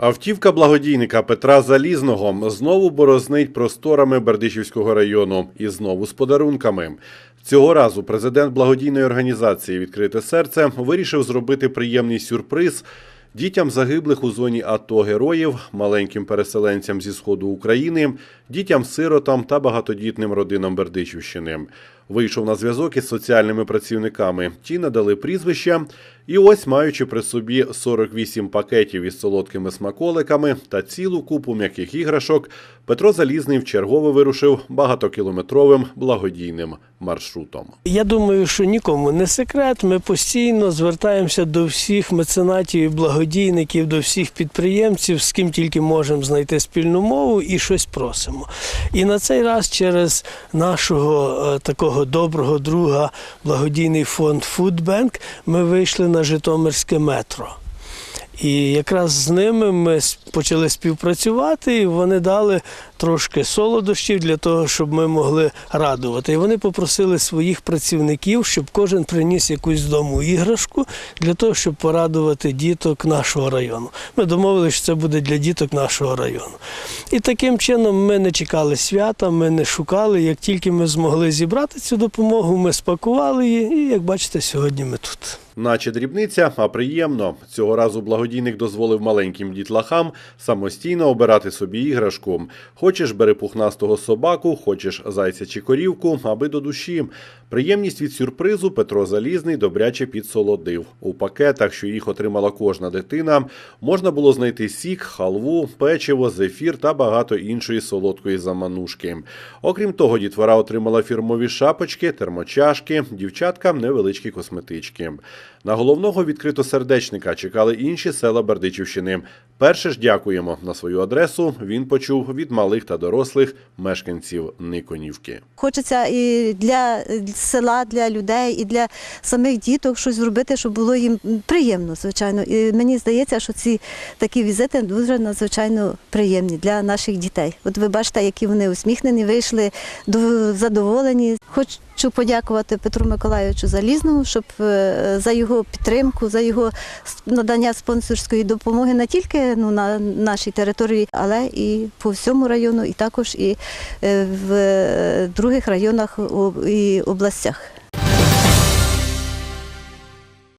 Автівка благодійника Петра Залізного знову борознить просторами Бердичівського району і знову з подарунками. Цього разу президент благодійної організації Відкрите серце вирішив зробити приємний сюрприз дітям загиблих у зоні АТО героїв, маленьким переселенцям зі сходу України, дітям-сиротам та багатодітним родинам Бердичівщини. Вийшов на зв'язок із соціальними працівниками. Ті надали прізвища. І ось, маючи при собі 48 пакетів із солодкими смаколиками та цілу купу м'яких іграшок, Петро Залізний вчергове вирушив багатокілометровим благодійним маршрутом. Я думаю, що нікому не секрет. Ми постійно звертаємося до всіх меценатів і благодійників, до всіх підприємців, з ким тільки можемо знайти спільну мову і щось просимо. І на цей раз через нашого е, такого доброго друга, благодійний фонд Foodbank, ми вийшли на Житомирське метро. І якраз з ними ми почали співпрацювати, і вони дали трошки солодощів для того, щоб ми могли радувати. І вони попросили своїх працівників, щоб кожен приніс якусь з дому іграшку для того, щоб порадувати діток нашого району. Ми домовилися, що це буде для діток нашого району. І таким чином ми не чекали свята, ми не шукали. Як тільки ми змогли зібрати цю допомогу, ми спакували її, і як бачите, сьогодні ми тут. Наче дрібниця, а приємно. Цього разу благодійник дозволив маленьким дітлахам самостійно обирати собі іграшку. Хочеш бери пухнастого собаку, хочеш зайця чи корівку, аби до душі. Приємність від сюрпризу Петро Залізний добряче підсолодив. У пакетах, що їх отримала кожна дитина, можна було знайти сік, халву, печиво, зефір та багато іншої солодкої заманушки. Окрім того, дітвора отримала фірмові шапочки, термочашки, дівчаткам невеличкі косметички. На головного відкритосердечника чекали інші села Бердичівщини. Перше ж дякуємо на свою адресу. Він почув від малих та дорослих мешканців Никонівки. Хочеться і для села, для людей, і для самих діток щось зробити, щоб було їм приємно, звичайно. І мені здається, що ці такі візити дуже надзвичайно приємні для наших дітей. От ви бачите, які вони усміхнені, вийшли до- задоволені. Хочу подякувати Петру Миколайовичу Залізному, щоб е, за його підтримку, за його надання спонсорської допомоги не тільки ну, на нашій території, але і по всьому району, і також і е, в е, других районах і областях.